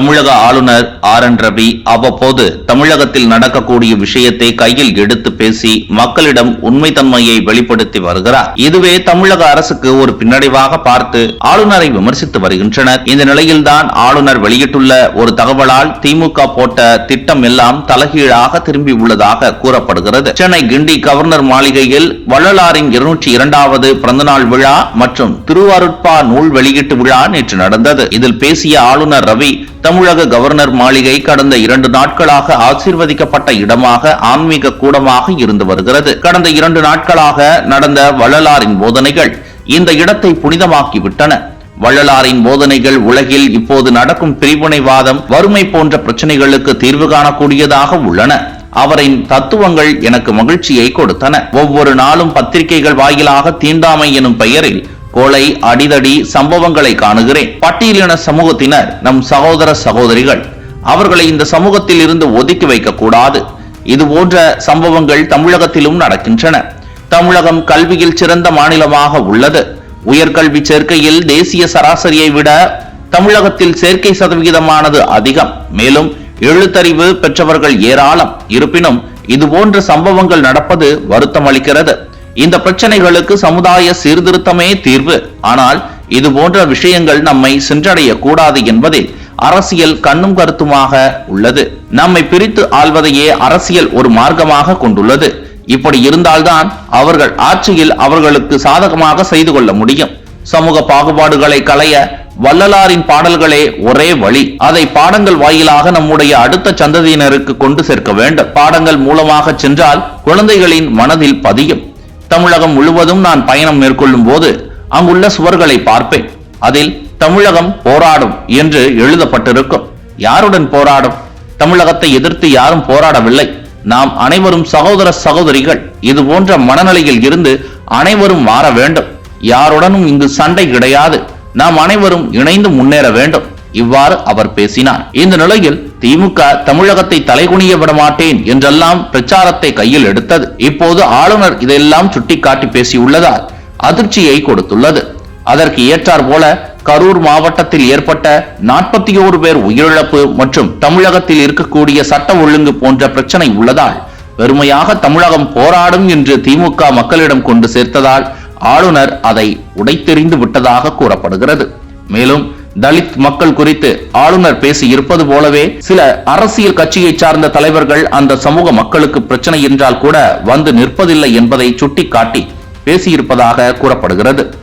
தமிழக ஆளுநர் R N Ravi அவ்வப்போது தமிழகத்தில் நடக்கக்கூடிய விஷயத்தை கையில் எடுத்து பேசி மக்களிடம் உண்மைத்தன்மையை வெளிப்படுத்தி வருகிறார். இதுவே தமிழக அரசுக்கு ஒரு பின்னடைவாக பார்த்து ஆளுநரை விமர்சித்து வருகின்றனர். இந்த நிலையில்தான் ஆளுநர் வெளியிட்டுள்ள ஒரு தகவலால் திமுக போட்ட திட்டம் எல்லாம் தலைகீழாக திரும்பி உள்ளதாக கூறப்படுகிறது. சென்னை கிண்டி கவர்னர் மாளிகையில் வள்ளலாரின் இருநூற்றி இரண்டாவது பிறந்தநாள் விழா மற்றும் திருவாரூட்பா நூல் வெளியீட்டு விழா நேற்று நடந்தது. இதில் பேசிய ஆளுநர் ரவி தமிழக கவர்னர் மாளிகை கடந்த இரண்டு நாட்களாக ஆசீர்வதிக்கப்பட்ட இடமாக ஆன்மீக கூடமாக இருந்து வருகிறது. கடந்த இரண்டு நாட்களாக நடந்த வள்ளலாரின் போதனைகள் இந்த இடத்தை புனிதமாக்கிவிட்டன. வள்ளலாரின் போதனைகள் உலகில் இப்போது நடக்கும் பிரிவினைவாதம் வறுமை போன்ற பிரச்சனைகளுக்கு தீர்வு காணக்கூடியதாக உள்ளன. அவரின் தத்துவங்கள் எனக்கு மகிழ்ச்சியை கொடுத்தன. ஒவ்வொரு நாளும் பத்திரிகைகள் வாயிலாக தீண்டாமை எனும் பெயரில் கொலை அடிதடி சம்பவங்களை காணுகிறேன். பட்டியலின சமூகத்தினர் நம் சகோதர சகோதரிகள். அவர்களை இந்த சமூகத்தில் இருந்து ஒதுக்கி வைக்க கூடாது. இது போன்ற சம்பவங்கள் தமிழகத்திலும் நடக்கின்றன. தமிழகம் கல்வியில் சிறந்த மாநிலமாக உள்ளது. உயர்கல்வி சேர்க்கையில் தேசிய சராசரியை விட தமிழகத்தில் சேர்க்கை சதவிகிதமானது அதிகம். மேலும் எழுத்தறிவு பெற்றவர்கள் ஏராளம். இருப்பினும் இது போன்ற சம்பவங்கள் நடப்பது வருத்தம் அளிக்கிறது இந்த பிரச்சனைகளுக்கு சமுதாய சீர்திருத்தமே தீர்வு. ஆனால் இது போன்ற விஷயங்கள் நம்மை சென்றடைய கூடாது என்பதில் அரசியல் கண்ணும் கருத்துமாக உள்ளது. நம்மை பிரித்து ஆள்வதையே அரசியல் ஒரு மார்க்கமாக கொண்டுள்ளது. இப்படி இருந்தால்தான் அவர்கள் ஆட்சியில் அவர்களுக்கு சாதகமாக செய்து கொள்ள முடியும். சமூக பாகுபாடுகளை களைய வள்ளலாரின் பாடல்களே ஒரே வழி. அதை பாடங்கள் வாயிலாக நம்முடைய அடுத்த சந்ததியினருக்கு கொண்டு சேர்க்க வேண்டும். பாடங்கள் மூலமாக சென்றால் குழந்தைகளின் மனதில் பதியும். தமிழகம் முழுவதும் நான் பயணம் மேற்கொள்ளும் போது அங்குள்ள சுவர்களை பார்ப்பேன். அதில் தமிழகம் போராடும் என்று எழுதப்பட்டிருக்கும். யாருடன் போராடும்? தமிழகத்தை எதிர்த்து யாரும் போராடவில்லை. நாம் அனைவரும் சகோதர சகோதரிகள். இது போன்ற மனநிலையில் இருந்து அனைவரும் மாற வேண்டும். யாருடனும் இங்கு சண்டை கிடையாது. நாம் அனைவரும் இணைந்து முன்னேற வேண்டும். இவ்வாறு அவர் பேசினார். இந்த நிலையில் திமுக தமிழகத்தை தலைகுனிய விட மாட்டேன் என்றெல்லாம் பிரச்சாரத்தை கையில் எடுத்தது. இப்போது ஆளுநர் இதெல்லாம் சுட்டிக்காட்டி பேசியுள்ளதால் அதிர்ச்சியை கொடுத்துள்ளது. அதற்கு ஏற்றார் போல கரூர் மாவட்டத்தில் ஏற்பட்ட நாற்பத்தி ஓரு பேர் உயிரிழப்பு மற்றும் தமிழகத்தில் இருக்கக்கூடிய சட்ட ஒழுங்கு போன்ற பிரச்சனை உள்ளதால் பெருமையாக தமிழகம் போராடும் என்று திமுக மக்களிடம் கொண்டு சேர்த்ததால் ஆளுநர் அதை உடைத்தெறிந்து விட்டதாக கூறப்படுகிறது. மேலும் தலித் மக்கள் குறித்து ஆளுநர் பேசி இருப்பது போலவே சில அரசியல் கட்சியை சார்ந்த தலைவர்கள் அந்த சமூக மக்களுக்கு பிரச்சனை என்றால் கூட வந்து நிற்பதில்லை என்பதை சுட்டிக்காட்டி பேசியிருப்பதாக கூறப்படுகிறது.